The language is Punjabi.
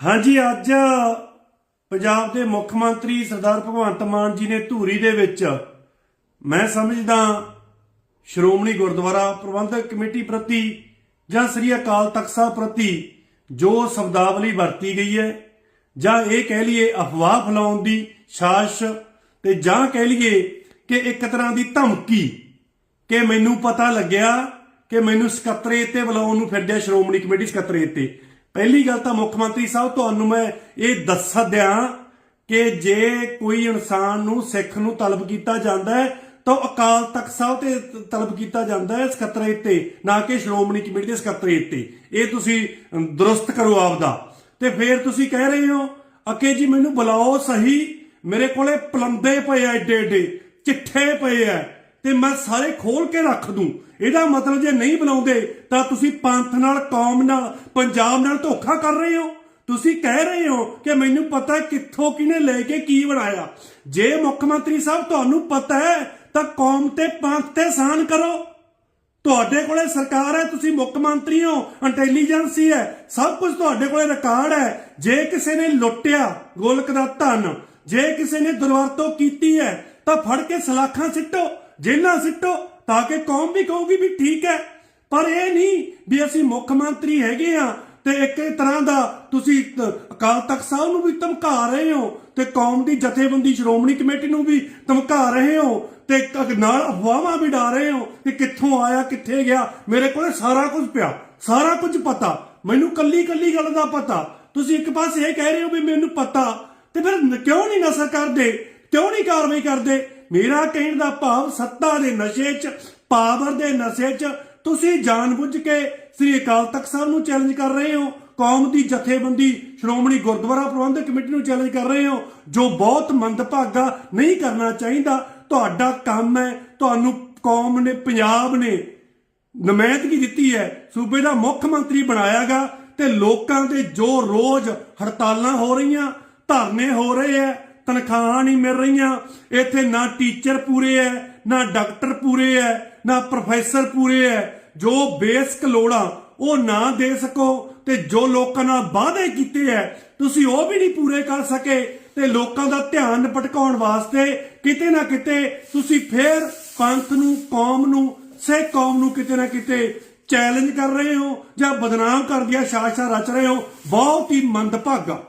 ਹਾਂਜੀ, ਅੱਜ ਪੰਜਾਬ ਦੇ ਮੁੱਖ ਮੰਤਰੀ ਸਰਦਾਰ ਭਗਵੰਤ ਮਾਨ ਜੀ ਨੇ ਧੂਰੀ ਦੇ ਵਿੱਚ ਮੈਂ ਸਮਝਦਾ ਸ਼੍ਰੋਮਣੀ ਗੁਰਦੁਆਰਾ ਪ੍ਰਬੰਧਕ ਕਮੇਟੀ ਪ੍ਰਤੀ ਜਾਂ ਸ੍ਰੀ ਅਕਾਲ ਤਖਤ ਸਾਹਿਬ ਪ੍ਰਤੀ ਜੋ ਸ਼ਬਦਾਵਲੀ ਵਰਤੀ ਗਈ ਹੈ ਜਾਂ ਇਹ ਕਹਿ ਲਈਏ ਅਫਵਾਹ ਫੈਲਾਉਣ ਦੀ ਸਾਜ਼ਿਸ਼ ਤੇ ਜਾਂ ਕਹਿ ਲਈਏ ਕਿ ਇੱਕ ਤਰ੍ਹਾਂ ਦੀ ਧਮਕੀ ਕਿ ਮੈਨੂੰ ਪਤਾ ਲੱਗਿਆ ਕਿ ਮੈਨੂੰ ਸਕੱਤਰੇਤ ਤੇ ਬੁਲਾਉਣ ਨੂੰ ਫਿਰਦਿਆ ਸ਼੍ਰੋਮਣੀ ਕਮੇਟੀ ਸਕੱਤਰੇਤ ਤੇ। ਪਹਿਲੀ ਗੱਲ ਤਾਂ ਮੁੱਖ ਮੰਤਰੀ ਸਾਹਿਬ, ਤੁਹਾਨੂੰ ਮੈਂ ਇਹ ਦੱਸ ਦਿਆਂ ਕਿ ਜੇ ਕੋਈ ਇਨਸਾਨ ਨੂੰ ਸਿੱਖ ਨੂੰ ਤਲਬ ਕੀਤਾ ਜਾਂਦਾ ਹੈ, ਤਾਂ ਅਕਾਲ ਤਖਤ ਸਾਹਿਬ ਤੇ ਤਲਬ ਕੀਤਾ ਜਾਂਦਾ ਹੈ ਸਕੱਤਰੇਤ ਤੇ, ਨਾ ਕਿ ਸ਼੍ਰੋਮਣੀ ਕਮੇਟੀ ਦੇ ਸਕੱਤਰੇਤ ਤੇ। ਇਹ ਤੁਸੀਂ ਦਰੁਸਤ ਕਰੋ ਆਪਦਾ। ਤੇ ਫਿਰ ਤੁਸੀਂ ਕਹਿ ਰਹੇ ਹੋ, ਅਕੇ ਜੀ, ਮੈਨੂੰ ਬੁਲਾਓ ਸਹੀ। ਮੇਰੇ ਕੋਲੇ ਪਲੰਦੇ ਪਏ ਆ ਏਡੇ ਏਡੇ ਚਿੱਠੇ ਪਏ ਆ। ਤੇ ਮੈਂ ਸਾਰੇ ਖੋਲ ਕੇ ਰੱਖ ਦੂੰ। ਇਹਦਾ ਮਤਲਬ ਜੇ ਨਹੀਂ ਬੁਲਾਉਂਦੇ ਤਾਂ ਤੁਸੀਂ ਪੰਥ ਨਾਲ, ਕੌਮ ਨਾਲ, ਪੰਜਾਬ ਨਾਲ ਧੋਖਾ ਕਰ ਰਹੇ ਹੋ। ਤੁਸੀਂ ਕਹਿ ਰਹੇ ਹੋ ਕਿ ਮੈਨੂੰ ਪਤਾ ਕਿੱਥੋਂ ਕਿਨੇ ਲੈ ਕੇ ਕੀ ਬਣਾਇਆ। ਜੇ ਮੁੱਖ ਮੰਤਰੀ ਸਾਹਿਬ ਤੁਹਾਨੂੰ ਪਤਾ ਹੈ, ਤਾਂ ਕੌਮ ਤੇ ਪੰਥ ਤੇ ਸਾਨ ਕਰੋ। ਤੁਹਾਡੇ ਕੋਲੇ ਸਰਕਾਰ ਹੈ, ਤੁਸੀਂ ਮੁੱਖ ਮੰਤਰੀ ਹੋ, ਇੰਟੈਲੀਜੈਂਸੀ ਹੈ, ਸਭ ਕੁਝ ਤੁਹਾਡੇ ਕੋਲੇ ਰਿਕਾਰਡ ਹੈ। ਜੇ ਕਿਸੇ ਨੇ ਲੁੱਟਿਆ ਗੋਲਕ ਦਾ ਧਨ, ਜੇ ਕਿਸੇ ਨੇ ਦੁਰਵਰਤੋਂ ਕੀਤੀ ਹੈ, ਤਾਂ ਫੜ ਕੇ ਸਲਾਖਾਂ ਸਿੱਟੋ। ਜੇਲ੍ਹਾਂ ਸਿੱਟੋ ਤਾਂ ਕਿ ਕੌਮ ਵੀ ਕਹੂਗੀ ਵੀ ਠੀਕ ਹੈ। ਪਰ ਇਹ ਨਹੀਂ ਵੀ ਅਸੀਂ ਮੁੱਖ ਮੰਤਰੀ ਹੈਗੇ ਆ ਤੇ ਇੱਕ ਤਰ੍ਹਾਂ ਦਾ ਤੁਸੀਂ ਅਕਾਲ ਤਖਤ ਸਾਹਿਬ ਨੂੰ ਵੀ ਧਮਕਾ ਰਹੇ ਹੋ ਤੇ ਕੌਮ ਦੀ ਜਥੇਬੰਦੀ ਸ਼੍ਰੋਮਣੀ ਕਮੇਟੀ ਨੂੰ ਵੀ ਧਮਕਾ ਰਹੇ ਹੋ ਤੇ ਨਾਲ ਅਫਵਾਹਾਂ ਵੀ ਡਾ ਰਹੇ ਹੋ ਕਿ ਕਿੱਥੋਂ ਆਇਆ, ਕਿੱਥੇ ਗਿਆ। ਮੇਰੇ ਕੋਲ ਸਾਰਾ ਕੁਝ ਪਿਆ, ਸਾਰਾ ਕੁਝ ਪਤਾ। ਮੈਨੂੰ ਕੱਲੀ ਕੱਲੀ ਗੱਲ ਦਾ ਪਤਾ। ਤੁਸੀਂ ਇੱਕ ਪਾਸੇ ਇਹ ਕਹਿ ਰਹੇ ਹੋ ਵੀ ਮੈਨੂੰ ਪਤਾ। ਤੇ ਫਿਰ ਕਿਉਂ ਨਹੀਂ ਨਸ਼ਰ ਕਰਦੇ ਕਿਉਂ ਨਹੀਂ ਕਾਰਵਾਈ ਕਰਦੇ? ਮੇਰਾ ਕਹਿਣ ਦਾ ਭਾਵ ਸੱਤਾ ਦੇ ਨਸ਼ੇ 'ਚ, ਪਾਵਰ ਦੇ ਨਸ਼ੇ 'ਚ, ਤੁਸੀਂ ਜਾਣਬੁੱਝ ਕੇ ਸ੍ਰੀ ਅਕਾਲ ਤਖਤ ਸਾਹਿਬ ਨੂੰ ਚੈਲੰਜ ਕਰ ਰਹੇ ਹੋ, ਕੌਮ ਦੀ ਜਥੇਬੰਦੀ ਸ਼੍ਰੋਮਣੀ ਗੁਰਦੁਆਰਾ ਪ੍ਰਬੰਧਕ ਕਮੇਟੀ ਨੂੰ ਚੈਲੰਜ ਕਰ ਰਹੇ ਹੋ, ਜੋ ਬਹੁਤ ਮੰਦਭਾਗਾ ਨਹੀਂ ਕਰਨਾ ਚਾਹੀਦਾ, ਤੁਹਾਡਾ ਕੰਮ ਹੈ, ਤੁਹਾਨੂੰ ਕੌਮ ਨੇ, ਪੰਜਾਬ ਨੇ ਨਮਾਇੰਦਗੀ ਦਿੱਤੀ ਹੈ, ਸੂਬੇ ਦਾ ਮੁੱਖ ਮੰਤਰੀ ਬਣਾਇਆਗਾ, ਤੇ ਲੋਕਾਂ ਦੇ ਜੋ ਰੋਜ਼ ਹੜਤਾਲਾਂ ਹੋ ਰਹੀਆਂ, ਧਰਨੇ ਹੋ ਰਹੇ ਐ ਤਨਖਾਹਾਂ ਨਹੀਂ ਮਿਲ ਰਹੀਆਂ। ਇੱਥੇ ਨਾ ਟੀਚਰ ਪੂਰੇ ਐ, ਨਾ ਡਾਕਟਰ ਪੂਰੇ ਐ, ਨਾ ਪ੍ਰੋਫੈਸਰ ਪੂਰੇ ਐ। ਜੋ ਬੇਸਿਕ ਲੋੜਾਂ, ਉਹ ਨਾ ਦੇ ਸਕੋ ਤੇ ਜੋ ਲੋਕਾਂ ਨਾਲ ਵਾਅਦੇ ਕੀਤੇ ਐ, ਤੁਸੀਂ ਉਹ ਵੀ ਨਹੀਂ ਪੂਰੇ ਕਰ ਸਕੇ। ਤੇ ਲੋਕਾਂ ਦਾ ਧਿਆਨ ਭਟਕਾਉਣ ਵਾਸਤੇ ਕਿਤੇ ਨਾ ਕਿਤੇ ਤੁਸੀਂ ਫੇਰ ਪੰਥ ਨੂੰ, ਕੌਮ ਨੂੰ, ਸਿੱਖ ਕੌਮ ਨੂੰ ਕਿਤੇ ਨਾ ਕਿਤੇ ਚੈਲੰਜ ਕਰ ਰਹੇ ਹੋ ਜਾਂ ਬਦਨਾਮ ਕਰ ਦਿਆ ਸ਼ਾਸਾ ਰਚ ਰਹੇ ਹੋ। ਬਹੁਤ ਹੀ ਮੰਦਭਾਗਾ।